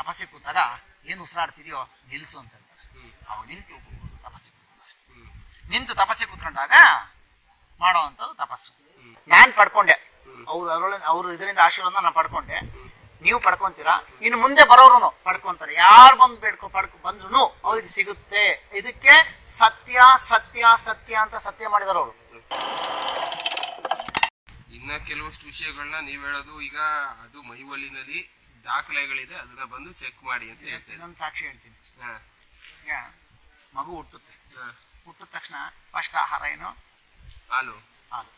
ತಪಸ್ಸಿಗೆ ಕೂತಾಗ ಏನು ಉಸಿರಾಡ್ತಿದೆಯೋ ನಿಲ್ಲಿಸು ಅಂತ ಹೇಳ್ತಾರೆ ಅವಾಗ ನಿಂತು ತಪಸ್ಸಿಗೆ ಕೂತ್ಕೊತಾರೆ ನಿಂತು ತಪಸ್ಸಿಗೆ ಕೂತ್ಕೊಂಡಾಗ ಮಾಡೋವಂಥದ್ದು ತಪಸ್ಸು. ನಾನು ಪಡ್ಕೊಂಡೆ. ಅವ್ರು ಅದರೊಳಗೆ ಅವ್ರು ಇದರಿಂದ ಆಶೀರ್ವಾದ ನಾನು ಪಡ್ಕೊಂಡೆ. ನೀವು ಪಡ್ಕೊಂತೀರಾ? ಇನ್ನು ಮುಂದೆ ಬರೋರು ಪಡ್ಕೊಂತಾರೆ. ಯಾರು ಬಂದು ಬೇಡ್ಕೊ ಪಡ್ಕೊ ಬಂದ್ರು ಅವ್ರಿಗೆ ಸಿಗುತ್ತೆ. ಇದಕ್ಕೆ ಸತ್ಯ ಸತ್ಯ ಸತ್ಯ ಅಂತ ಸತ್ಯ ಮಾಡಿದಾರೆ ಅವರು. ಇನ್ನ ಕೆಲವಷ್ಟು ವಿಷಯಗಳನ್ನ ನೀವ್ ಹೇಳೋದು ಈಗ ಅದು ಮೈವಲ್ಲಿನಲ್ಲಿ ದಾಖಲೆಗಳಿದೆ ಅದನ್ನ ಬಂದು ಚೆಕ್ ಮಾಡಿ ಅಂತ ಹೇಳ್ತೀನಿ ನಾನು ಸಾಕ್ಷಿ ಹೇಳ್ತೀನಿ. ಹಾ. ಈಗ ಮಗು ಹುಟ್ಟುತ್ತೆ. ಹುಟ್ಟಿದ ತಕ್ಷಣ ಫಸ್ಟ್ ಆಹಾರ ಏನು? ಹಾಲು. ಹಾಲು.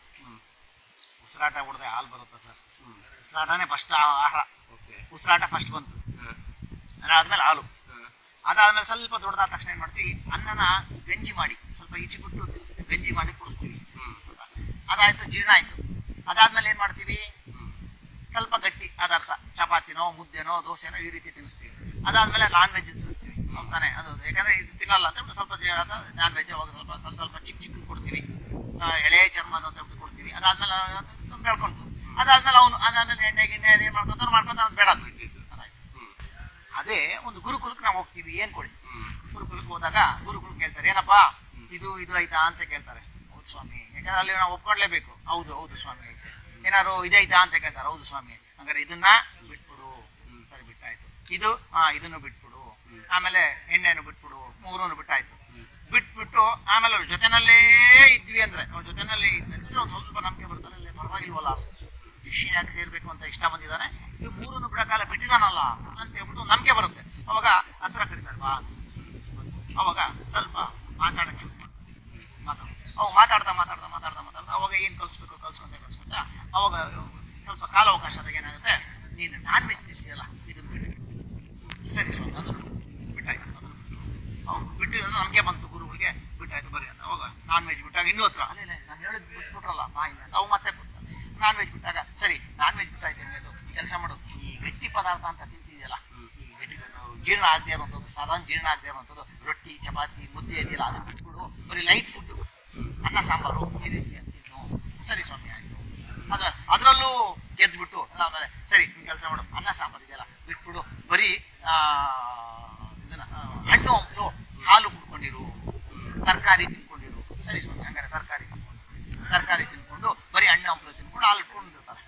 ಉಸಿರಾಟ ಹೊಡೆದೆ ಹಾಲು ಬರುತ್ತೆ ಸರ್. ಹ್ಞೂ ಉಸಿರಾಟನೇ ಫಸ್ಟ್ ಆಹಾರ. ಓಕೆ. ಉಸಿರಾಟ ಫಸ್ಟ್ ಬಂತು. ಅದಾದ್ಮೇಲೆ ಹಾಲು. ಅದಾದ್ಮೇಲೆ ಸ್ವಲ್ಪ ದೊಡ್ಡದಾದ ತಕ್ಷಣ ಏನು ಮಾಡ್ತೀವಿ? ಅನ್ನನ ಗಂಜಿ ಮಾಡಿ ಸ್ವಲ್ಪ ಈಚೆ ಬಿಟ್ಟು ತಿನ್ನಿಸ್ತೀವಿ. ಗಂಜಿ ಮಾಡಿ ಕುಡಿಸ್ತೀವಿ. ಹ್ಞೂ ಅದಾಯ್ತು ಜೀರ್ಣ ಆಯ್ತು. ಅದಾದ್ಮೇಲೆ ಏನು ಮಾಡ್ತೀವಿ? ಸ್ವಲ್ಪ ಗಟ್ಟಿ ಪದಾರ್ಥ ಚಪಾತಿನೋ, ಮುದ್ದೆನೋ, ದೋಸೆನೋ ಈ ರೀತಿ ತಿನ್ನಿಸ್ತೀವಿ. ಅದಾದ್ಮೇಲೆ ನಾನ್ ವೆಜ್ ತಿನ್ನಿಸ್ತೀವಿ. ಅಂತಾನೆ, ಅದು ಯಾಕಂದ್ರೆ ಇದು ತಿನ್ನಲ್ಲ ಅಂತ ಸ್ವಲ್ಪ ನಾನ್ ವೆಜ್ ಅವಾಗ ಸ್ವಲ್ಪ ಸ್ವಲ್ಪ ಸ್ವಲ್ಪ ಚಿಕ್ಕ ಚಿಕ್ಕದು ಕೊಡ್ತೀವಿ. ಎಳೆ ಚರ್ಮದ ಅಂತ ಹೇಳ್ಬಿಟ್ಟು ಕೊಡ್ತೀವಿ. ಅದಾದ್ಮೇಲೆ ಹೇಳ್ಕೊಂತು ಅದಾದ್ಮೇಲೆ ಅವನು, ಅದಾದ್ಮೇಲೆ ಎಣ್ಣೆ, ಗಿಣ್ಣೆ ಅದೇ ಮಾಡ್ಕೊಂತಾನೆ ಮಾಡ್ಕೊಂತ ಬೇಡ ಅದು. ಒಂದು ಗುರುಕುಲಕ್ಕೆ ನಾವು ಹೋಗ್ತೀವಿ. ಏನ್ ಕೊಡಿ? ಗುರುಕುಲಕ್ಕೆ ಹೋದಾಗ ಗುರುಕುಲಕ್ಕೆ ಕೇಳ್ತಾರೆ ಏನಪ್ಪಾ, ಇದು ಇದು ಆಯ್ತಾ ಅಂತ ಕೇಳ್ತಾರೆ. ಹೌದು ಸ್ವಾಮಿ. ಯಾಕಂದ್ರೆ ಅಲ್ಲಿ ನಾವು ಒಪ್ಕೊಳ್ಳೇಬೇಕು ಹೌದು ಹೌದು ಸ್ವಾಮಿ. ಏನಾದ್ರು ಇದೈತಾ ಅಂತ ಕೇಳ್ತಾರೆ. ಹೌದು ಸ್ವಾಮಿ. ಹಂಗಾರೆ ಇದನ್ನ ಬಿಟ್ಬಿಡು. ಸರಿ, ಬಿಟ್ಟಾಯ್ತು. ಇದು ಹಾ ಇದನ್ನು ಬಿಟ್ಬಿಡು. ಆಮೇಲೆ ಎಣ್ಣೆನು ಬಿಟ್ಬಿಡು. ಮೂರನ್ನು ಬಿಟ್ಟಾಯ್ತು. ಬಿಟ್ಬಿಟ್ಟು ಆಮೇಲೆ ಅವ್ರ ಜೊತೆನಲ್ಲೇ ಇದ್ವಿ ಅಂದ್ರೆ, ಅವ್ರ ಜೊತೆನಲ್ಲಿ ಇದ್ರೆ ಒಂದು ಸ್ವಲ್ಪ ನಂಬಿಕೆ ಬರ್ತಾರೆ ಪರವಾಗಿಲ್ವಲ್ಲ? ಶಿಷ್ಯ ಯಾಕೆ ಸೇರ್ಬೇಕು ಅಂತ ಇಷ್ಟ ಬಂದಿದ್ದಾನೆ ಇದು ಮೂರನ್ನು ಬಿಡಕಾಲ ಬಿಟ್ಟಿದಾನಲ್ಲ ಅಂತ ಹೇಳ್ಬಿಟ್ಟು ನಂಬಿಕೆ ಬರುತ್ತೆ. ಅವಾಗ ಹತ್ರ ಕಡಿತಾರೆ ಬಾ. ಅವಾಗ ಸ್ವಲ್ಪ ಮಾತಾಡಕ್ಕೆ ಶುರು ಮಾತಾಡ. ಅವಾಗ ಮಾತಾಡ್ತಾ ಏನು ಕಲಿಸ್ಬೇಕು ಕಲ್ಸ್ಕೊಂತ ಕಲ್ಸ್ಕೊಂತ ಅವಾಗ ಸ್ವಲ್ಪ ಕಾಲಾವಕಾಶದಾಗ ಏನಾಗುತ್ತೆ? ನೀನು ನಾನ್ ವೆಜ್ ತಿಂತೀಯಲ್ಲ, ಇದನ್ನ ಬಿಟ್ಟು ಸರಿ ಸ್ವಾಮಿ ಅದನ್ನು ಬಿಟ್ಟಾಯ್ತು ಅದನ್ನು ಬಿಟ್ಟಿದ್ದು ನಮಗೆ ಬಂತು ಗುರುಗಳಿಗೆ, ಬಿಟ್ಟಾಯ್ತು ಬರೀ ಅಂತ ಅವಾಗ ನಾನ್ ವೆಜ್ ಬಿಟ್ಟಾಗ ಇನ್ನೂ ಹತ್ರ. ಅಲ್ಲೇ ನಾನು ಹೇಳಿದ್ ಬಿಟ್ಬಿಟ್ರಲ್ಲ, ಬಾಯಿ ಅಂತ ಅವು ಮತ್ತೆ ನಾನ್ ವೆಜ್ ಬಿಟ್ಟಾಗ, ಸರಿ ನಾನ್ ವೆಜ್ ಬಿಟ್ಟಾಯ್ತು ಅನ್ನೋದು ಕೆಲಸ ಮಾಡು. ಈ ಗಟ್ಟಿ ಪದಾರ್ಥ ಅಂತ ತಿಂತಿದೆಯಲ್ಲ, ಈ ಗಟ್ಟಿ ಜೀರ್ಣ ಆಗದೆ ಇರುವಂಥದ್ದು ಸಾಧಾರಣ ಜೀರ್ಣ ಆಗದೆ ಇರುವಂಥದ್ದು ರೊಟ್ಟಿ, ಚಪಾತಿ, ಮುದ್ದೆ ಇದೆಯಲ್ಲ ಅದನ್ನು ಬಿಟ್ಬಿಡು. ಬರೀ ಲೈಟ್ ಫುಡ್ಡು ಅನ್ನ, ಸಾಂಬಾರು, ಈ ರೀತಿ. ತಿನ್ನು ಸರಿ ಸ್ವಾಮಿ ಆಯಿತು. ಅದ ಅದರಲ್ಲೂ ಗೆದ್ಬಿಟ್ಟು ಅದಾದ್ಮೇಲೆ ಸರಿ ನಿಮ್ಮ ಕೆಲಸ ಮಾಡು. ಅನ್ನ ಸಾಂಬಾರು ಇದೆಯಲ್ಲ ಬಿಟ್ಬಿಡು. ಬರೀ ಆ, ಇದನ್ನ ಹಣ್ಣು ಹಂಪಲು ಹಾಲು ಕುಡ್ಕೊಂಡಿರು. ತರಕಾರಿ ತಿನ್ಕೊಂಡಿರು. ಸರಿ ಸ್ವಾಮಿ ಹಂಗಾರೆ ತರಕಾರಿ ತಿನ್ಕೊಂಡು ತರಕಾರಿ ತಿನ್ಕೊಂಡು ಬರೀ ಹಣ್ಣು ಹಂಪಲು ತಿನ್ಕೊಂಡು ಹಾಲು ಇಟ್ಕೊಂಡಿರ್ತಾರೆ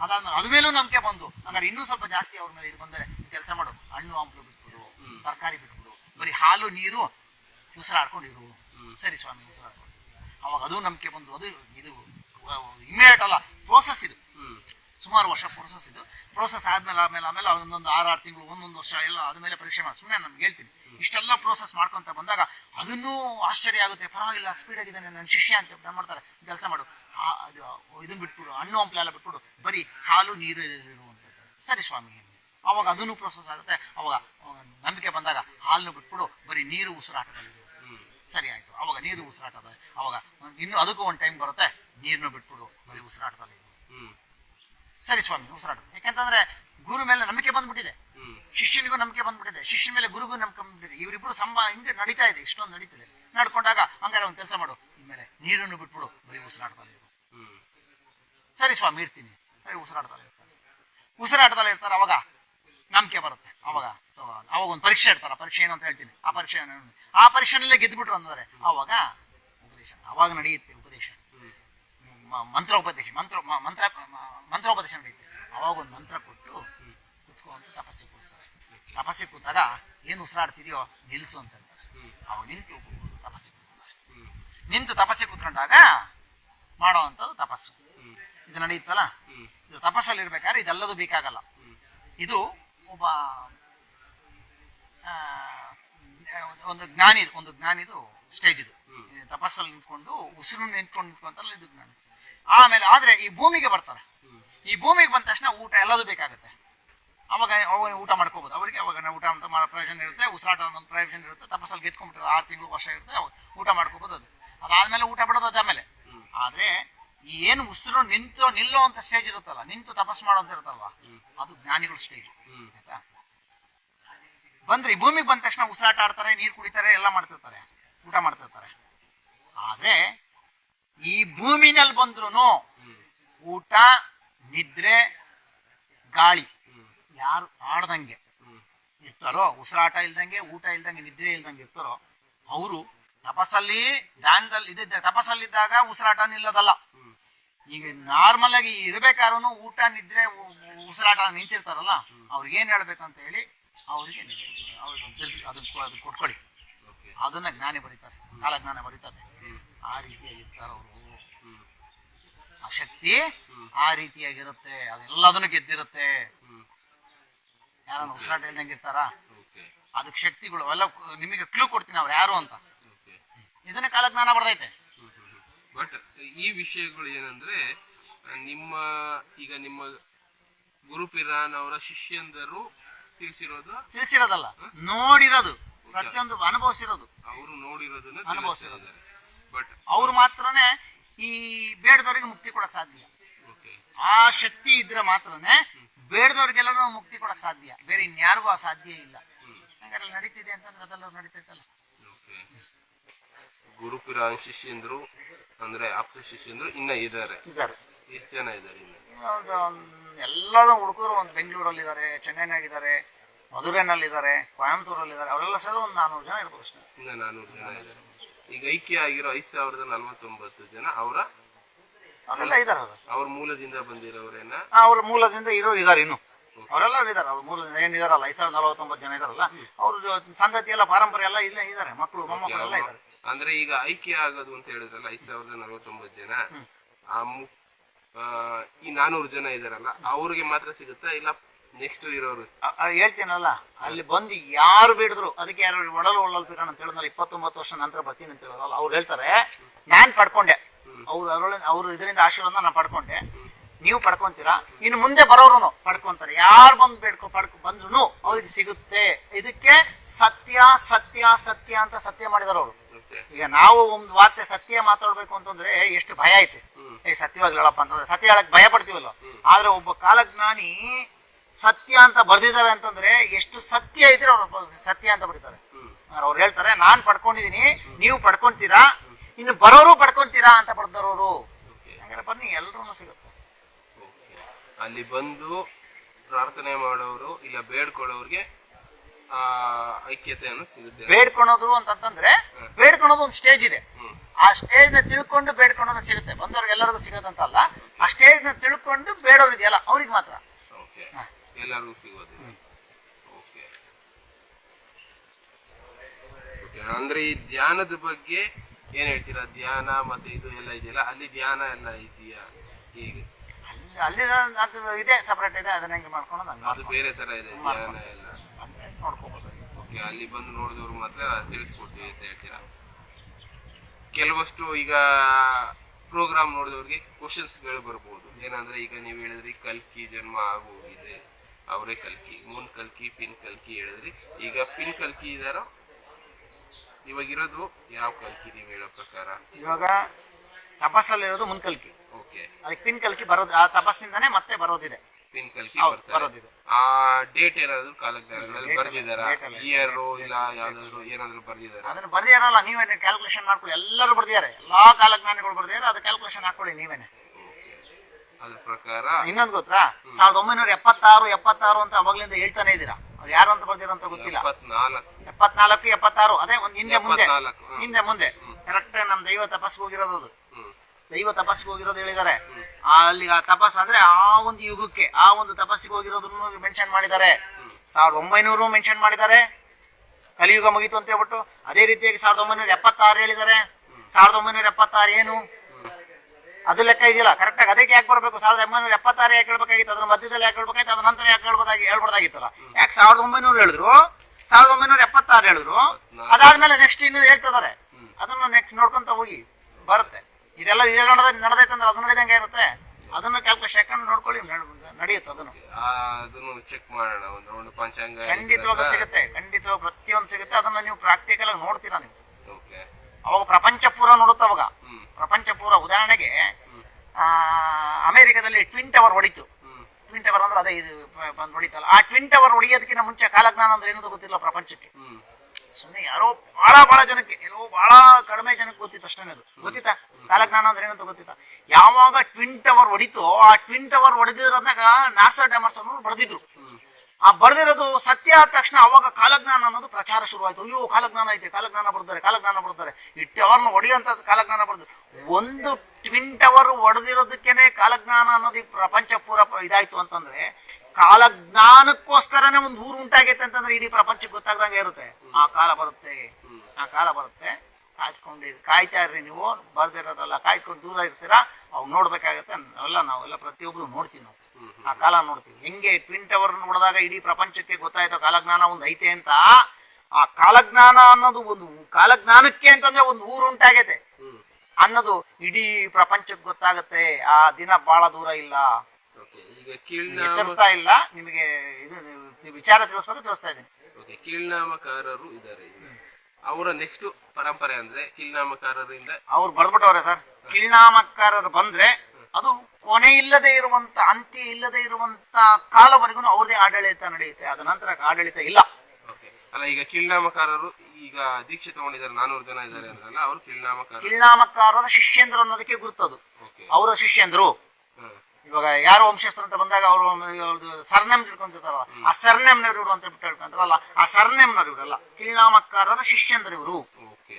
ಅದಾದ್ಮೇಲೆ ಅದ ಮೇಲೂ ನಂಬಿಕೆ ಬಂದು ಹಂಗಾರೆ ಇನ್ನೂ ಸ್ವಲ್ಪ ಜಾಸ್ತಿ ಅವ್ರ ಮೇಲೆ ಇದು ಬಂದರೆ ಕೆಲಸ ಮಾಡು. ಹಣ್ಣು ಹಂಪಲು ಬಿಟ್ಬಿಡು ತರಕಾರಿ ಬಿಟ್ಬಿಡು. ಬರೀ ಹಾಲು ನೀರು ಉಸಿರಾಡ್ಕೊಂಡಿರು. ಸರಿ ಸ್ವಾಮಿ ಉಸಿರಾಡ್ಕೊಂಡು. ಅವಾಗ ಅದು ನಂಬಿಕೆ ಬಂದು ಅದು ಇದು ಇಮಿಡಿಯೇಟ್ ಅಲ್ಲ ಪ್ರೋಸೆಸ್ ಇದು. ಹ್ಮ್. ಸುಮಾರು ವರ್ಷ ಪ್ರೋಸೆಸ್ ಇದು. ಪ್ರೋಸೆಸ್ ಆದ್ಮೇಲೆ ಆಮೇಲೆ ಆಮೇಲೆ ಒಂದೊಂದು ಆರು ಆರು ತಿಂಗಳು ಒಂದೊಂದು ವರ್ಷ ಎಲ್ಲ ಆದ್ಮೇಲೆ ಪರೀಕ್ಷೆ ಮಾಡಿ. ಸುಮ್ಮನೆ ನಾನು ಹೇಳ್ತೀನಿ. ಇಷ್ಟೆಲ್ಲ ಪ್ರೋಸೆಸ್ ಮಾಡ್ಕೊಂತ ಬಂದಾಗ ಅದನ್ನೂ ಆಶ್ಚರ್ಯ ಆಗುತ್ತೆ. ಪರವಾಗಿಲ್ಲ ಸ್ಪೀಡ್ ಆಗಿದ್ದಾನೆ ನನ್ನ ಶಿಷ್ಯ ಅಂತ ಏನು ಮಾಡ್ತಾರೆ. ಕೆಲಸ ಮಾಡು. ಆ, ಅದು ಇದನ್ನ ಬಿಟ್ಬಿಡು ಹಣ್ಣು ಹಂಪ್ಲೆ ಎಲ್ಲ ಬಿಟ್ಬಿಡು. ಬರೀ ಹಾಲು ನೀರು ಅಂತ ಹೇಳ್ತಾರೆ. ಸರಿ ಸ್ವಾಮಿ. ಅವಾಗ ಅದನ್ನು ಪ್ರೋಸೆಸ್ ಆಗುತ್ತೆ. ಅವಾಗ ಅವಾಗ ನಂಬಿಕೆ ಬಂದಾಗ ಹಾಲನ್ನು ಬಿಟ್ಬಿಡು ಬರೀ ನೀರು ಉಸಿರಾಟದಲ್ಲಿ. ಸರಿ ಆಯಿತು. ಅವಾಗ ನೀರು ಉಸಿರಾಟದ ಅವಾಗ ಇನ್ನು ಅದಕ್ಕೂ ಒಂದು ಟೈಮ್ ಬರುತ್ತೆ. ನೀರನ್ನು ಬಿಟ್ಬಿಡು. ಬರೀ ಉಸಿರಾಟದಲ್ಲಿ ಸರಿ ಸ್ವಾಮಿ ಉಸಿರಾಟ ಯಾಕಂತಂದ್ರೆ ಗುರು ಮೇಲೆ ನಂಬಿಕೆ ಬಂದ್ಬಿಟ್ಟಿದೆ. ಶಿಷ್ಯನಿಗೂ ನಂಬಿಕೆ ಬಂದ್ಬಿಟ್ಟಿದೆ. ಶಿಷ್ಯನ ಮೇಲೆ ಗುರುಗೂ ನಂಬಿಕೆ ಬಂದ್ಬಿಟ್ಟಿದೆ. ಇವರಿಬ್ರು ಸಂಬ ಹಿಂಗೆ ನಡೀತಾ ಇದೆ ಇಷ್ಟೊಂದು ನಡೀತಿದೆ. ನಡ್ಕೊಂಡಾಗ ಹಂಗಾರೆ ಒಂದು ಕೆಲಸ ಮಾಡು. ಮೇಲೆ ನೀರನ್ನು ಬಿಟ್ಬಿಡು. ಬರೀ ಉಸಿರಾಟದಲ್ಲಿ ಸರಿ ಸ್ವಾಮಿ ಇರ್ತೀನಿ. ಸರಿ ಉಸಿರಾಟದಲ್ಲಿ ಇರ್ತಾರೆ ಉಸಿರಾಟದಲ್ಲಿ ಇರ್ತಾರೆ ಅವಾಗ ನಂಬಿಕೆ ಬರುತ್ತೆ. ಅವಾಗ ಅವಾಗ ಒಂದು ಪರೀಕ್ಷೆ ಇರ್ತಾರ ಪರೀಕ್ಷೆ ಏನು ಅಂತ ಹೇಳ್ತೀನಿ. ಆ ಪರೀಕ್ಷೆ ಆ ಪರೀಕ್ಷೆನಲ್ಲೇ ಗೆದ್ದುಬಿಟ್ರು ಅಂದ್ರೆ. ಅವಾಗ ಉಪದೇಶ. ಅವಾಗ ನಡೆಯುತ್ತೆ ಮಂತ್ರೋಪದೇಶ ಮಂತ್ರ ಮಂತ್ರ ಮಂತ್ರೋಪದೇಶ ನಡೆಯುತ್ತೆ ಅವಾಗ ಒಂದು ಮಂತ್ರ ಕೊಟ್ಟು ಕುತ್ಕೋ ಅಂತ ತಪಸ್ಸಿಗೆ ಕೂರಿಸ್ತಾರೆ. ತಪಸ್ಸಿಗೆ ಕೂತಾಗ ಏನು ಉಸಿರಾಡ್ತಿದೆಯೋ ನಿಲ್ಲಿಸು ಅಂತ ಹೇಳ್ತಾರೆ ಅವಾಗ ನಿಂತು ತಪಸ್ಸಿಗೆ ಕೂತಾರೆ ನಿಂತು ತಪಸ್ಸಿಗೆ ಕೂತ್ಕೊಂಡಾಗ ಮಾಡೋವಂಥದ್ದು ತಪಸ್ಸು. ಇದು ನಡೆಯುತ್ತಲ್ಲ ಇದು ತಪಸ್ಸಲ್ಲಿ ಇರ್ಬೇಕಾದ್ರೆ ಇದೆಲ್ಲದೂ ಬೇಕಾಗಲ್ಲ. ಇದು ಒಬ್ಬ ಒಂದು ಜ್ಞಾನಿ ಒಂದು ಜ್ಞಾನಿದು ಸ್ಟೇಜ್ ಇದು. ತಪಸ್ಸಲ್ಲಿ ನಿಂತ್ಕೊಂಡು ಉಸಿರು ನಿಂತ್ಕೊಂಡು ನಿಂತ್ಕೊಂತಲ್ಲ ಇದು ಜ್ಞಾನಿ. ಆಮೇಲೆ ಆದ್ರೆ ಈ ಭೂಮಿಗೆ ಬರ್ತಾರೆ. ಈ ಭೂಮಿಗೆ ಬಂದ ತಕ್ಷಣ ಊಟ ಎಲ್ಲದೂ ಬೇಕಾಗುತ್ತೆ. ಅವಾಗ ಅವಾಗ ಊಟ ಮಾಡ್ಕೋಬಹುದು ಅವರಿಗೆ ಅವಾಗ ಊಟ ಅಂತ ಪ್ರಯೋಜನ ಇರುತ್ತೆ. ಉಸಿರಾಟ ಒಂದು ಪ್ರಯೋಜನ ಇರುತ್ತೆ. ತಪಸ್ಸಲ್ಲಿ ಗೆದ್ಕೊಂಡ್ಬಿಟ್ಟು ಆರು ತಿಂಗಳು ವರ್ಷ ಇರುತ್ತೆ. ಊಟ ಮಾಡ್ಕೋಬಹುದು ಅದು. ಅದಾದ್ಮೇಲೆ ಊಟ ಬಿಡೋದು ಅದಾದಮೇಲೆ ಆದ್ರೆ ಏನು ಉಸಿರು ನಿಂತು ನಿಲ್ಲೋ ಅಂತ ಸ್ಟೇಜ್ ಇರುತ್ತಲ್ಲ, ನಿಂತು ತಪಸ್ ಮಾಡೋ ಅಂತ ಇರುತ್ತಲ್ವಾ? ಅದು ಜ್ಞಾನಿಗಳ ಸ್ಟೇಜ್ ಆಯ್ತಾ? ಬಂದ್ರೆ ಭೂಮಿಗೆ ಬಂದ ತಕ್ಷಣ ಉಸಿರಾಟ ಆಡ್ತಾರೆ, ನೀರು ಕುಡಿತಾರೆ, ಎಲ್ಲ ಮಾಡ್ತಿರ್ತಾರೆ. ಊಟ ಮಾಡ್ತಿರ್ತಾರೆ. ಆದ್ರೆ ಭೂಮಿನಲ್ಲಿ ಬಂದ್ರು ಊಟ, ನಿದ್ರೆ, ಗಾಳಿ. ಯಾರು ಆಡ್ದಂಗೆ ಇರ್ತಾರೋ, ಉಸಿರಾಟ ಇಲ್ದಂಗೆ, ಊಟ ಇಲ್ದಂಗೆ, ನಿದ್ರೆ ಇಲ್ದಂಗೆ ಇರ್ತಾರೋ, ಅವರು ತಪಸ್ಸಲ್ಲಿ ದಾನದಲ್ಲಿ ಇದ್ದ ತಪಸ್ಸಲ್ಲಿದ್ದಾಗ ಉಸಿರಾಟ ನಿಲ್ಲದಲ್ಲ. ಈಗ ನಾರ್ಮಲ್ ಆಗಿ ಇರ್ಬೇಕಾದ್ರೂ ಊಟ, ನಿದ್ರೆ ಉಸಿರಾಟ ನಿಂತಿರ್ತಾರಲ್ಲ, ಅವ್ರಿಗೆ ಏನ್ ಹೇಳ್ಬೇಕಂತ ಹೇಳಿ ಅವ್ರಿಗೆ ಅವ್ರಿಗೆ ಅದಕ್ಕೆ ಕೊಟ್ಕೊಳ್ಳಿ. ಅದನ್ನ ಜ್ಞಾನಿ ಬರೀತಾರೆ. ಕಾಲಜ್ಞಾನ ಬರೀತಾರೆ. ಆ ಆ ರೀತಿಯಾಗಿರ್ತಾರ ಅವರು. ಆ ಶಕ್ತಿ ಆ ರೀತಿಯಾಗಿರುತ್ತೆ. ಅದೆಲ್ಲದನ್ನು ಗೆದ್ದಿರುತ್ತೆ. ಯಾರನ್ನ ಉಸಿರಾಟ ಇಲ್ದಂಗೆ ಇರ್ತಾರ? ಅದಕ್ಕೆ ಶಕ್ತಿಗಳು ಅವೆಲ್ಲ ನಿಮಗೆ ಕ್ಲೂ ಕೊಡ್ತೀನಿ ಅವ್ರು ಯಾರು ಅಂತ. ಇದನ್ನ ಕಾಲಜ್ಞಾನ ಬರ್ದೈತೆ. ಬಟ್ ಈ ವಿಷಯಗಳು ಏನಂದ್ರೆ ನಿಮ್ಮ ಈಗ ನಿಮ್ಮ ಗುರುಪಿರಾನ್ ಅವರ ಶಿಷ್ಯಂದರು ತಿಳಿಸಿರೋದು? ತಿಳಿಸಿರೋದಲ್ಲ. ನೋಡಿರೋದು. ಪ್ರತಿಯೊಂದು ಅನುಭವಿಸಿರೋದು. ಅವರು ನೋಡಿರೋದನ್ನ ಅನುಭವಿಸಿರೋದು. ಬಟ್ ಅವ್ರು ಮಾತ್ರನೇ ಈ ಬೇಡದವ್ರಿಗೆ ಮುಕ್ತಿ ಕೊಡಕ್ ಸಾಧ್ಯ. ಆ ಶಕ್ತಿ ಇದ್ರೆ ಮಾತ್ರನೇ ನಾವು ಮುಕ್ತಿ ಕೊಡಕ್ ಸಾಧ್ಯ. ಬೇರೆ ಇನ್ಯಾರಿಗೂ ಆ ಸಾಧ್ಯ ಇಲ್ಲ. ಹಂಗಾರೆ ನಡೀತಿದೆ ಅಂತಂದ್ರೆ ಅದೆಲ್ಲ ನಡೀತೈತಲ್ಲ. ಓಕೆ. ಗುರುಪಿರಾನ್ ಶಿಷ್ಯಂದ್ರು ಅಂದ್ರೆ ಆಪ್ತ ಶಿಷ್ಯಂದ್ರು ಇನ್ನ ಇದಾರೆ ಇದ್ದಾರೆ. ಎಷ್ಟು ಜನ ಒಂದು ಎಲ್ಲದ ಹುಡುಗರು ಒಂದು ಮಧುರೈನಲ್ಲಿ ಚೆನ್ನೈನಾಗಿದ್ದಾರೆ ಮಧುರೈನಲ್ಲಿದ್ದಾರೆ ಇದ್ದಾರೆ ಅವರೆಲ್ಲ ಸೇರಿ ಒಂದು ನಾನ್ನೂರು ಜನ ಇರ್ಬೋದು ಅಷ್ಟೇ. ಇನ್ನ ನಾನೂರು ಜನ ಇದ್ದಾರೆ. ಈಗ ಐಕ್ಯ ಆಗಿರೋ ಐದ್ ಸಾವಿರದ ನಲವತ್ತೊಂಬತ್ತು ಜನ ಅವರ ಅವರೆಲ್ಲ ಅವರು. ಅವ್ರ ಮೂಲದಿಂದ ಬಂದಿರೋರೇನ? ಅವ್ರ ಮೂಲದಿಂದ ಇರೋ ಇದಾರೆ ಇನ್ನು. ಅವರೆಲ್ಲ ಇದಾರೆ ಅವ್ರ ಮೂಲದಿಂದ ಏನಿದಾರಲ್ಲ ಐದು ಸಾವಿರದ ನಲವತ್ತೊಂಬತ್ತು ಜನ ಇದಾರಲ್ಲ ಅವ್ರ ಸಂಗತಿ ಎಲ್ಲ ಪಾರಂಪರ್ಯ ಎಲ್ಲ ಇಲ್ಲೇ ಇದ್ದಾರೆ ಮಕ್ಕಳು ಮೊಮ್ಮಕ್ಕಳು ಎಲ್ಲ ಇದ್ದಾರೆ ಅಂದ್ರೆ ಈಗ ಐಕ್ಯ ಆಗೋದು ಅಂತ ಹೇಳಿದ್ರಲ್ಲ ಐದ್ ಸಾವಿರದ ನಲವತ್ತೊಂಬತ್ತು ಜನ ಆ ಮು- ಆ, ಈ ನಾನೂರು ಜನ ಇದಾರಲ್ಲ ಅವ್ರಿಗೆ ಮಾತ್ರ ಸಿಗುತ್ತಾ ಇಲ್ಲ ನೆಕ್ಸ್ಟ್ ಇರೋರು. ಅ- ಅ- ಹೇಳ್ತೀನಲ್ಲ ಅಲ್ಲಿ ಬಂದು ಯಾರು ಬಿಡಿದ್ರು ಅದಕ್ಕೆ ಯಾರು ಒಡಲು ಒಳ್ಳಲ್ಪಿರೋಣ ಅಂತ ಹೇಳಿದ್ನಲ್ಲ ಇಪ್ಪತ್ತೊಂಬತ್ತು ವರ್ಷ ನಂತರ ಬರ್ತೀನಿ ಅಂತ ಹೇಳಿದ್ರಲ್ಲ ಅವ್ರು ಹೇಳ್ತಾರೆ ನಾನ್ ಪಡ್ಕೊಂಡೆ. ಅವ್ರು ಅದರೊಳಗೆ ಅವ್ರು ಇದರಿಂದ ಆಶೀರ್ವಾದ ನಾನು ಪಡ್ಕೊಂಡೆ. ನೀವು ಪಡ್ಕೊಂತೀರಾ? ಇನ್ನು ಮುಂದೆ ಬರೋರು ಪಡ್ಕೊಂತಾರೆ. ಯಾರು ಬಂದು ಬೇಡ್ಕೊ ಪಡ್ಕೊ ಬಂದ್ರು ಅವ್ರಿಗೆ ಸಿಗುತ್ತೆ. ಇದಕ್ಕೆ ಸತ್ಯ ಸತ್ಯ ಸತ್ಯ ಅಂತ ಸತ್ಯ ಮಾಡಿದಾರ ಅವರು. ಓಕೆ ಈಗ ನಾವು ಒಂದು ವಾರ್ತೆ ಸತ್ಯ ಮಾತಾಡ್ಬೇಕು ಅಂತಂದ್ರೆ ಎಷ್ಟು ಭಯ ಐತೆ. ಏ ಸತ್ಯವಾಗಿ ಹೇಳಪ್ಪ ಅಂತಂದ್ರೆ ಸತ್ಯ ಹೇಳಕ್ ಭಯ ಪಡ್ತೀವಲ್ಲ. ಆದ್ರೆ ಒಬ್ಬ ಕಾಲಜ್ಞಾನಿ ಸತ್ಯ ಅಂತ ಬರ್ದಿದ್ದಾರೆ ಅಂತಂದ್ರೆ ಎಷ್ಟು ಸತ್ಯ ಇದ್ರೆ ಅವ್ರು ಸತ್ಯ ಅಂತ ಬರೀತಾರೆ ಅವ್ರು ಹೇಳ್ತಾರೆ ನಾನ್ ಪಡ್ಕೊಂಡಿದೀನಿ ನೀವು ಪಡ್ಕೊಂತೀರಾ ಇನ್ನು ಬರೋರು ಪಡ್ಕೊಂತೀರಾ ಅಂತ ಹಂಗಾರೆ ಬನ್ನಿ ಎಲ್ರೂ ಸಿಗುತ್ತೆ. ಅಲ್ಲಿ ಬಂದು ಪ್ರಾರ್ಥನೆ ಮಾಡೋರು ಇಲ್ಲ ಬೇಡ್ಕೊಳ್ಳೋರ್ಗೆ ಆ ಐಕ್ಯತೆಯನ್ನು ಸಿಗುತ್ತೆ. ಬೇಡ್ಕೊಳೋದು ಅಂತಂತಂದ್ರೆ ಬೇಡ್ಕೊಳೋದು ಒಂದು ಸ್ಟೇಜ್ ಇದೆ. ಆ ಸ್ಟೇಜ್ನ ತಿಳ್ಕೊಂಡು ಬೇಡ್ಕೊಳೋದು ಸಿಗುತ್ತೆ. ಬಂದವ್ರಿಗೆ ಎಲ್ಲರಿಗೂ ಸಿಗತ್ತಂತಲ್ಲ ಆ ಸ್ಟೇಜ್ನ ತಿಳ್ಕೊಂಡು ಬೇಡೋರು ಇದೆಯಲ್ಲ ಅವ್ರಿಗೆ ಮಾತ್ರ. ಓಕೆ ಎಲ್ಲರಿಗೂ ಸಿಗೋದು ಓಕೆ ಅಂದ್ರೆ ಈ ಧ್ಯಾನದ ಬಗ್ಗೆ ಏನ್ ಹೇಳ್ತೀರಾ? ಧ್ಯಾನ ಮತ್ತೆ ಇದು ಎಲ್ಲ ಇದೆಯಲ್ಲ? ಅಲ್ಲಿ ಧ್ಯಾನ ಎಲ್ಲ ಇದೆಯಾ? ಹೀಗೆ. ಅಲ್ಲಿ ಅದು ಇದೆ ಸಪರೇಟ್ ಇದೆ ಅದನ್ನ ಹೆಂಗೆ ಮಾಡ್ಕೊಂಡು ಅದು ಬೇರೆ ತರ ಇದೆ ಧ್ಯಾನ ಎಲ್ಲ. ನೋಡ್ಕೋಬಹುದು ಓಕೆ ಅಲ್ಲಿ ಬಂದು ನೋಡಿದವ್ರು ಮಾತ್ರ ತಿಳಿಸ್ಕೊಡ್ತೀವಿ ಅಂತ ಹೇಳ್ತೀರಾ? ಕೆಲವಷ್ಟು ಈಗ ಪ್ರೋಗ್ರಾಮ್ ನೋಡಿದವ್ರಿಗೆ ಕ್ವಶನ್ಸ್ಗಳು ಬರ್ಬೋದು. ಏನಂದ್ರೆ ಈಗ ನೀವು ಹೇಳಿದ್ರಿ ಕಲ್ಕಿ ಜನ್ಮ ಆಗೋಗಿದೆ. ಅವರೇ ಕಲ್ಕಿ ಮುನ್ ಕಲ್ಕಿ ಪಿನ್ ಕಲ್ಕಿ ಹೇಳಿದ್ರಿ. ಈಗ ಪಿನ್ ಕಲ್ಕಿ ಇದಾರೋ? ಇವಾಗಿರೋದು ಯಾವ ಕಲ್ಕಿ ನೀವು ಹೇಳೋ ಪ್ರಕಾರ? ಇವಾಗ ತಪಸ್ಸಲ್ಲಿರೋದು ಮುನ್ಕಲ್ಕಿ ಓಕೆ. ಅದಕ್ಕೆ ಪಿನ್ ಕಲ್ಕಿ ಬರೋದು ಆ ತಪಸ್ಸಿಂದಾನೇ ಮತ್ತೆ ಬರೋದಿದೆ. ಪಿನ್ ಕಲ್ಕಿ ಬರ್ತಾರೆ ಬರೋದಿದೆ. ಆ ಡೇಟ್ ಏನಾದ್ರು ಕಾಲಕ್ಕೆ ಬರ್ದಿದಾರ? ಇಯರ್ ಇಲ್ಲ ಯಾವ್ದಾದ್ರು ಏನಾದ್ರು ಬರ್ದಿದಾರ? ಅದನ್ನ ಬರ್ದಿರಲ್ಲ ನೀವೇನೆ ಕ್ಯಾಲ್ಕುಲೇಷನ್ ಮಾಡ್ಕೊಳ್ಳಿ. ಎಲ್ಲರೂ ಬರ್ದಿದ್ದಾರೆ ಎಲ್ಲಾ ಕಾಲಜ್ಞಾನಿಗಳು ಬರ್ದಿದ್ದಾರೆ ಅದು ಕ್ಯಾಲ್ಕುಲೇಷನ್ ಹಾಕೊಳ್ಳಿ ನೀವೇನೆ. ಅದ್ರ ಪ್ರಕಾರ ಇನ್ನೊಂದು ಗೊತ್ತಾ? ಸಾವಿರದ ಒಂಬೈನೂರ ಎಪ್ಪತ್ತಾರು ಎಪ್ಪತ್ತಾರು ಅಂತ ಅವಾಗ್ಲಿಂದ ಹೇಳ್ತಾನೆ ಇದ್ದೀರಾ? ಅವ್ರು ಯಾರು ಅಂತ ಬರ್ದಿರೋ ಅಂತ ಗೊತ್ತಿಲ್ಲ. ಎಪ್ಪತ್ನಾಲ್ಕು. ಎಪ್ಪತ್ನಾಲ್ಕು ಎಪ್ಪತ್ತಾರು ಅದೇ ಒಂದ್ ಹಿಂದೆ ಮುಂದೆ. ಹಿಂದೆ ಮುಂದೆ. ಕರೆಕ್ಟ್ ನಮ್ ದೈವ ತಪಸ್ಸಿಗೆ ಹೋಗಿರೋದು ಅದು. ದೈವ ತಪಸ್ಸಿಗೆ ಹೋಗಿರೋದು ಹೇಳಿದ್ದಾರೆ ಆ ಅಲ್ಲಿ ಆ ತಪಸ್ ಅಂದ್ರೆ ಆ ಒಂದು ಯುಗಕ್ಕೆ ಆ ಒಂದು ತಪಸ್ಸಿಗೆ ಹೋಗಿರೋದನ್ನು ಮೆನ್ಷನ್ ಮಾಡಿದ್ದಾರೆ. ಸಾವಿರದ ಒಂಬೈನೂರು ಮೆನ್ಷನ್ ಮಾಡಿದ್ದಾರೆ. ಕಲಿಯುಗ ಮುಗೀತು ಅಂತ ಹೇಳ್ಬಿಟ್ಟು ಅದೇ ರೀತಿಯಾಗಿ ಸಾವಿರದ ಒಂಬೈನೂರ ಎಪ್ಪತ್ತಾರು ಹೇಳಿದ್ದಾರೆ. ಸಾವಿರದ ಒಂಬೈನೂರ ಎಪ್ಪತ್ತಾರು ಏನು? ಅದು ಲೆಕ್ಕ ಇದೆಯಲ್ಲ? ಕರೆಕ್ಟಾಗಿ ಅದಕ್ಕೆ ಯಾಕೆ ಬರಬೇಕು? ಸಾವಿರದ ಒಂಬೈನೂರ ಎಪ್ಪತ್ತಾರು ಯಾಕೆ ಹೇಳ್ಬೇಕಾಗಿತ್ತು? ಅದ್ರ ಮಧ್ಯದಲ್ಲಿ ಯಾಕೆ ಹೇಳ್ಬೇಕಾಯ್ತು ಅದ್ರ ನಂತರ ಯಾಕೆ ಹೇಳ್ಬೋದಾಗಿ ಹೇಳ್ಬೋದಾಗಿತ್ತಲ್ಲ? ಯಾಕೆ ಸಾವಿರದ ಒಂಬೈನೂರ ಹೇಳಿದ್ರು? ಸಾವಿರದ ಒಂಬೈನೂರ ಎಪ್ಪತ್ತಾರು ಹೇಳಿದ್ರು. ಅದಾದ್ಮೇಲೆ ನೆಕ್ಸ್ಟ್ ಇನ್ನು ಹೇಳ್ತಿದ್ದಾರೆ. ಅದನ್ನು ನೆಕ್ಸ್ಟ್ ನೋಡ್ಕೊಂತ ಹೋಗಿ ಬರುತ್ತೆ. ಇದೆಲ್ಲ ಇದೆಲ್ಲ ನಡೆದ ನಡೆದೈತೆ ಅಂದ್ರೆ ಅದು ನಡೆದಂಗೆ ಇರುತ್ತೆ. ಅದನ್ನು ಕ್ಯಾಲ್ಕುಲೇಷನ್ ಸೆಕೆಂಡ್ ನೋಡ್ಕೊಳ್ಳಿ ನಡ್- ನಡೆಯುತ್ತೆ ಅದನ್ನು. ಅದನ್ನು ಚೆಕ್ ಮಾಡೋಣ. ಒಂದು ರೌಂಡ್ ಪಂಚಾಂಗ ಖಂಡಿತವಾಗ ಸಿಗುತ್ತೆ. ಖಂಡಿತವಾಗ ಪ್ರತಿಯೊಂದು ಸಿಗುತ್ತೆ. ಅದನ್ನ ನೀವು ಪ್ರಾಕ್ಟಿಕಲ್ ಆಗಿ ನೋಡ್ತೀರಾ ನೀವು. ಓಕೆ ಅವಾಗ ಪ್ರಪಂಚ ಪೂರ ನೋಡುತ್ತೆ ಅವಾಗ ಪ್ರಪಂಚ ಪೂರ ಉದಾಹರಣೆಗೆ ಆ, ಅಮೆರಿಕದಲ್ಲಿ ಟ್ವಿನ್ ಟವರ್ ಹೊಡಿತು. ಟ್ವಿನ್ ಟವರ್ ಅಂದ್ರೆ ಅದೇ ಇದು ಬಂದು ಹೊಡಿತಲ್ಲ. ಆ ಟ್ವಿನ್ ಟವರ್ ಹೊಡಿಯೋದಕ್ಕಿಂತ ಮುಂಚೆ ಕಾಲಜ್ಞಾನ ಅಂದ್ರೆ ಏನದು ಗೊತ್ತಿಲ್ಲ ಪ್ರಪಂಚಕ್ಕೆ. ಸುಮ್ಮನೆ ಯಾರೋ ಬಹಳ ಬಹಳ ಜನಕ್ಕೆ ಎಲ್ಲೋ ಬಹಳ ಕಡಿಮೆ ಜನಕ್ಕೆ ಗೊತ್ತಿತ್ತು ಅಷ್ಟೇ ಅದು. ಗೊತ್ತಿತ್ತಾ? ಕಾಲಜ್ಞಾನ ಅಂದ್ರೆ ಏನಂತ ಗೊತ್ತಿತ್ತಾ? ಯಾವಾಗ ಟ್ವಿನ್ ಟವರ್ ಹೊಡಿತೋ ಆ ಟ್ವಿನ್ ಟವರ್ ಹೊಡೆದಿದ್ರಂದಾಗ ನಾರ್ಸಾ ಡ್ಯಾಮರ್ಸ್ ಅನ್ನೋರು ಬಡ್ದಿದ್ರು. ಹ್ಮ್ ಆ ಬರ್ದಿರೋದು ಸತ್ಯ ಆದ ತಕ್ಷಣ ಅವಾಗ ಕಾಲಜ್ಞಾನ ಅನ್ನೋದು ಪ್ರಚಾರ ಶುರುವಾಯಿತು. ಅಯ್ಯೋ, ಕಾಲಜ್ಞಾನ ಐತೆ, ಕಾಲಜ್ಞಾನ ಬರ್ತಾರೆ ಕಾಲಜ್ಞಾನ ಬರ್ತಾರೆ ಈ ಟವರ್ನ ಒಡೆಯುವಂತ ಕಾಲಜ್ಞಾನ ಬರ್ದು ಒಂದು ಟ್ವಿನ್ ಟವರ್ ಹೊಡೆದಿರೋದಕ್ಕೇನೆ ಕಾಲಜ್ಞಾನ ಅನ್ನೋದು ಈ ಪ್ರಪಂಚ ಪೂರ ಇದಾಯ್ತು ಅಂತಂದ್ರೆ, ಕಾಲಜ್ಞಾನಕ್ಕೋಸ್ಕರನೇ ಒಂದು ಊರು ಉಂಟಾಗೈತೆ ಅಂತಂದ್ರೆ ಇಡೀ ಪ್ರಪಂಚಕ್ಕೆ ಗೊತ್ತಾಗ್ದಂಗೆ ಇರುತ್ತೆ. ಆ ಕಾಲ ಬರುತ್ತೆ, ಆ ಕಾಲ ಬರುತ್ತೆ. ಕಾಯ್ಕೊಂಡು ಕಾಯ್ತಾ ಇರ್ರಿ ನೀವು, ಬರ್ದಿರೋದಲ್ಲ ಕಾಯ್ಕೊಂಡು ದೂರ ಇರ್ತೀರಾ ಅವ್ ನೋಡ್ಬೇಕಾಗತ್ತೆ ನಾವೆಲ್ಲ ನಾವೆಲ್ಲ ಪ್ರತಿಯೊಬ್ರು ನೋಡ್ತೀವಿ ನಾವು. ಆ ಕಾಲ ನೋಡ್ತೀವಿ. ಹೆಂಗೆ ಟ್ವಿನ್ ಟವರ್ ನೋಡಿದಾಗ ಇಡೀ ಪ್ರಪಂಚಕ್ಕೆ ಗೊತ್ತಾಯ್ತು ಕಾಲಜ್ಞಾನ ಒಂದು ಐತೆ ಅಂತ? ಆ ಕಾಲಜ್ಞಾನ ಅನ್ನೋದು ಒಂದು ಕಾಲಜ್ಞಾನಕ್ಕೆ ಅಂತಂದ್ರೆ ಒಂದು ಊರು ಉಂಟಾಗೈತೆ. ಹ್ಮ್. ಅನ್ನೋದು ಇಡೀ ಪ್ರಪಂಚಕ್ಕೆ ಗೊತ್ತಾಗತ್ತೆ. ಆ ದಿನ ಬಹಳ ದೂರ ಇಲ್ಲ. ಎಚ್ಚರಿಸ್ತಾ ಇಲ್ಲ. ನಿಮಗೆ ಇದು ವಿಚಾರ ತಿಳಿಸ್ಬೇಕು ತಿಳಿಸ್ತಾ ಇದ್ದೀನಿ. ಕೀಳ್ನಾಮಕಾರರು ಇದ್ದಾರೆ ಅವರ ನೆಕ್ಸ್ಟ್ ಪರಂಪರೆ ಅಂದ್ರೆ ಕೀಳ್ನಾಮಕಾರರಿಂದ ಅವ್ರು ಬರ್ದ್ಬಿಟ್ಟವ್ರೆ ಸರ್. ಕಿಲ್ನಾಮಕಾರರು ಬಂದ್ರೆ ಅದು ಕೊನೆ ಇಲ್ಲದೆ ಇರುವಂತ ಅಂತ್ಯ ಇಲ್ಲದೆ ಇರುವಂತ ಕಾಲವರೆಗೂ ಅವ್ರದೇ ಆಡಳಿತ ನಡೆಯುತ್ತೆ. ಅದ ನಂತರ ಆಡಳಿತ ಇಲ್ಲ. ಅಲ್ಲ ಈಗ ಕಿಳ್ನಾಮಕಾರರು ಈಗ ದೀಕ್ಷೆ ತಗೊಂಡಿದ್ದಾರೆ ನಾನೂರು ಜನ ಇದ್ದಾರೆ ಅಂದ್ರಲ್ಲ ಅವರು ಕಿಳ್ನಾಮಕಾರ ಕಿಳ್ನಾಮಕಾರರ ಶಿಷ್ಯಂದ್ರು ಅನ್ನೋದಕ್ಕೆ ಗುರುತದು. ಅವರ ಶಿಷ್ಯಂದ್ರು ಇವಾಗ ಯಾರು ವಂಶಸ್ಥರು ಅಂತ ಬಂದಾಗ ಅವರು ಸರ್ನೇಮ್ ಇಟ್ಕೊಂತಿರ್ತಾರಲ್ಲ ಆ ಸರ್ನೇಮ್ ಇವರು ಅಂತ ಬಿಟ್ಟು ಹೇಳ್ಕೊಂತಾರಲ್ಲ ಆ ಸರ್ನೇಮ್ ಇವರಲ್ಲ ಕಿಲ್ನಾಮಕಾರರ ಶಿಷ್ಯಂದ್ರ ಇವರು. ಓಕೆ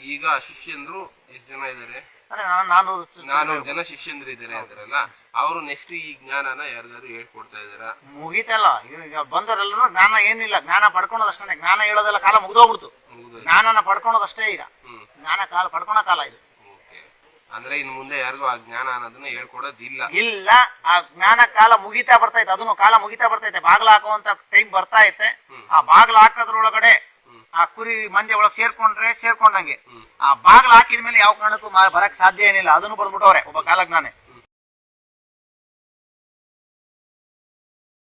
ಈಗ ಶಿಷ್ಯಂದ್ರು ಎಷ್ಟು ಜನ ಇದ್ದಾರೆ? ನಾನೂರು ಜನ ಶಿಷ್ಯಂದ್ರ ಇದ್ದಾರೆ ಅಂತಾರಲ್ಲ ಅವರು ನೆಕ್ಸ್ಟ್ ಈ ಜ್ಞಾನನ ಯಾರಿಗಾದ್ರು ಹೇಳ್ಕೊಡ್ತಾ ಇದಾರ ಮುಗಿತಲ್ಲ ಈಗ ಬಂದವರೆಲ್ಲರೂ ಜ್ಞಾನ ಏನಿಲ್ಲ. ಜ್ಞಾನ ಪಡ್ಕೊಳೋದಷ್ಟೇ ಜ್ಞಾನ ಹೇಳೋದೆಲ್ಲ ಕಾಲ ಮುಗ್ದೋಗ್ಬಿಡ್ತು. ಮುಗಿದು ಜ್ಞಾನನ ಪಡ್ಕೊಳೋದಷ್ಟೇ ಈಗ. ಜ್ಞಾನ ಕಾಲ ಪಡ್ಕೊಳೋ ಕಾಲ ಇದು. ಅಂದ್ರೆ ಇನ್ ಮುಂದೆ ಯಾರಿಗೂ ಆ ಜ್ಞಾನ ಅನ್ನೋದನ್ನ ಹೇಳ್ಕೊಡೋದಿಲ್ಲ. ಇಲ್ಲ. ಆ ಜ್ಞಾನ ಕಾಲ ಮುಗಿತಾ ಬರ್ತೈತೆ ಅದನ್ನು ಕಾಲ ಮುಗಿತಾ ಬರ್ತೈತೆ ಬಾಗ್ಲ ಹಾಕುವಂತ ಟೈಮ್ ಬರ್ತಾ ಐತೆ ಆ ಬಾಗ್ಲ ಹಾಕೋದ್ರೊಳಗಡೆ ಆ ಕುರಿ ಮಂದಿ ಒಳಗ್ ಸೇರ್ಕೊಂಡ್ರೆ ಸೇರ್ಕೊಂಡಂಗೆ. ಆ ಬಾಗ್ಲ ಹಾಕಿದ್ಮೇಲೆ ಯಾವ ಕಾರಣಕ್ಕೂ ಬರಕ್ ಸಾಧ್ಯ ಏನಿಲ್ಲ. ಅದನ್ನು ಬರ್ದ್ಬಿಟ್ಟವ್ರೆ ಒಬ್ಬ ಕಾಲಜ್ಞಾನಿ.